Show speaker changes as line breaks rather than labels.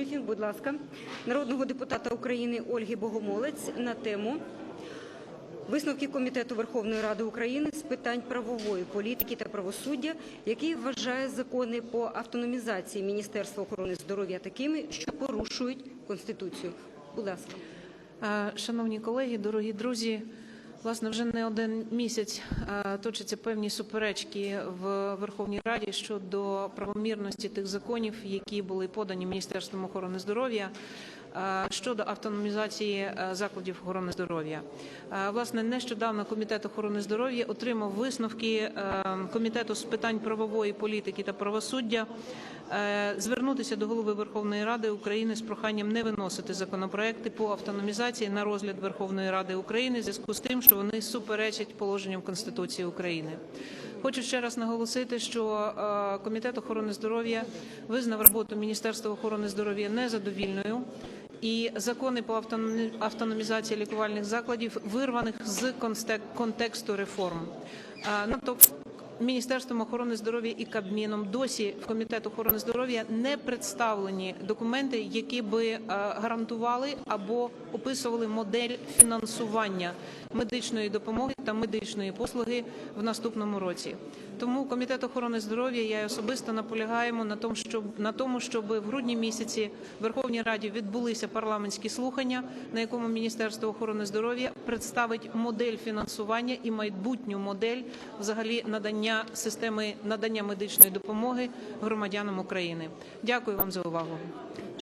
брифінг, будь ласка, народного депутата України Ольги Богомолець на тему висновки Комітету Верховної Ради України з питань правової політики та правосуддя, який вважає закони по автономізації Міністерства охорони здоров'я такими, що порушують Конституцію. Будь ласка.
Е, Шановні колеги, дорогі друзі, власне, вже не один місяць е, точаться певні суперечки в Верховній Раді щодо правомірності тих законів, які були подані Міністерством охорони здоров'я. е, Щодо автономізації е, закладів охорони здоров'я, власне, нещодавно комітет охорони здоров'я отримав висновки комітету з питань правової політики та правосуддя звернутися до голови Верховної Ради України з проханням не виносити законопроекти по автономізації на розгляд Верховної Ради України в зв'язку з тим, що вони суперечать положенням Конституції України. Хочу ще раз наголосити, що е, комітет охорони здоров'я визнав роботу Міністерства охорони здоров'я незадовільною. І закони по автономі- автономізації лікувальних закладів вирваних з контексту реформ. Міністерством охорони здоров'я і Кабміном досі в комітет охорони здоров'я не представлені документи, які би е, гарантували або описували модель фінансування медичної допомоги та медичної послуги в наступному році. Тому комітет охорони здоров'я я особисто наполягаємо на тому, щоб на тому, щоб в грудні місяці в Верховній Раді відбулися парламентські слухання, на якому Міністерство охорони здоров'я представить модель фінансування і майбутню модель взагалі надання системи надання медичної допомоги громадянам України. Дякую вам за увагу.